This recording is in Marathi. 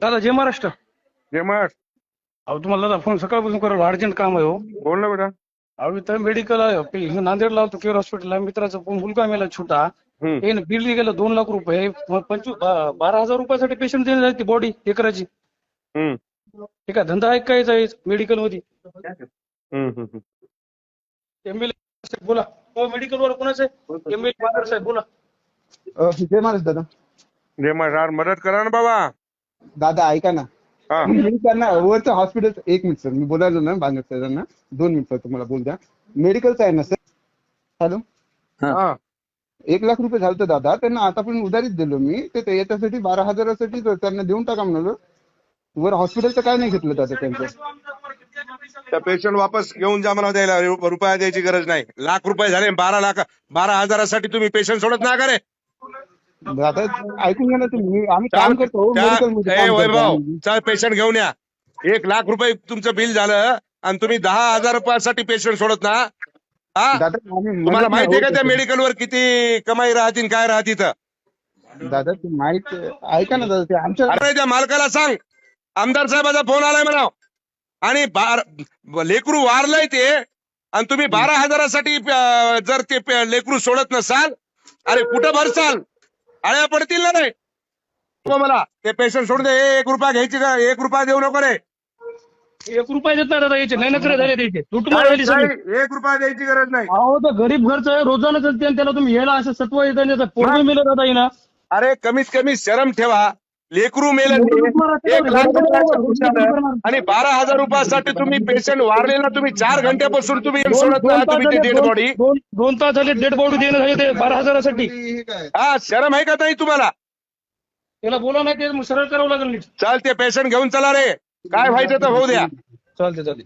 दादा जय महाराष्ट्र. जय महाराज अहो तुम्हाला दादा फोन सकाळपासून करायला अर्जंट काम आहे हो. बोल ना बेटा. अहो इथं मेडिकल आहे. पे- नांदेडला होतो केअर हॉस्पिटलला मित्राचा पो- मुलगा मेला छोटा. हम्म. बिल गेलं दोन लाख रुपये. मग पंचवीस बा- बारा हजार रुपयासाठी पेशंट देण्यात ती बॉडी हे करायची. हम्म. हे काय धंदा आहे काय मेडिकलमध्ये. हम्म, हम्म, हम्म. एमएलए बोला. हो मेडिकल वर कोणाचं आहे? एमएलए साहेब बोला. अ, जय महाराज दादा. जय महाराज मदत करा ना बाबा. दादा ऐका ना. हा. मी त्यांना वरचं हॉस्पिटल एक मिनिट सर मी बोलायलो ना बांगर सरांना. दोन मिनिट सर तुम्हाला बोल द्या. मेडिकलचं आहे ना सर हॅलो हा. एक लाख रुपये झालं होतं दादा. त्यांना आता पण उधारीच दिलो मी. ते ते याच्यासाठी बारा हजारासाठी तर त्यांना देऊन टाका म्हणालो. वर हॉस्पिटलचं काय नाही घेतलं दादा त्यांचं? त्या पेशंट वापस घेऊन जा म्हणा द्यायला रु- रुपया द्यायची गरज नाही. लाख रुपये झाले बारा लाख बारा हजारासाठी तुम्ही पेशंट सोडत ना का रे? दादा ऐकून घ्या ना तुम्ही. आम्ही काम करतो मेडिकलमध्ये वैभव. चल पेशंट घेऊन या. एक लाख रुपये तुमचं बिल झालं आणि तुम्ही दहा हजार रुपयासाठी पेशंट सोडत ना. हा? तुम्हाला मदत माहितीये का त्या होत. मेडिकलवर किती कमाई राहतील काय आहे. दादा ते माहीत ऐका ना दादा ते आमच्या अरे त्या मालकाला सांग. आमदार साहेबाचा फोन आलाय म्हणा आणि लेकरू वारलंय ते. आणि तुम्ही बारा हजारासाठी जर ते लेकरू सोडत नसाल अरे कुठं भरसाल? आळ्या पडतील ना नाही मला ते पेशंट सोडून दे. एक रुपया घ्यायची का? एक रुपया देऊ नको रे. एक रुपया देत नाही दादा याचे. नाही नखरे झाले त्याचे लुटमार झाली सगळी काही एक रुपया द्यायची गरज नाही. अहो तर गरीब घरचं आहे रोजानं चालते आणि त्याला तुम्ही यायला असं सत्व येतं पोरग दादा येईना अरे कमीत कमी शरम ठेवा. लेकरू मेलं ते. एक लाख रुपयाचं बिल झालं. आणि बारा हजार रुपयासाठी तुम्ही पेशंट वारलेला तुम्ही चार घंट्यापासून तुम्ही दोन सोडत दोन नाही तास तुम्ही ती झाले, डेड दोन- बॉडी दोन दोन तास झाले डेड बॉडी देणं झाले ते बारा हजारासाठी. हे शरम आहे का ताई तुम्हाला? त्याला बोला नाही ते सरळ करावं लागेल नीट. चाल ते पेशंट घेऊन चला रे. काय व्हायचं तर होऊ द्या. चालते चालते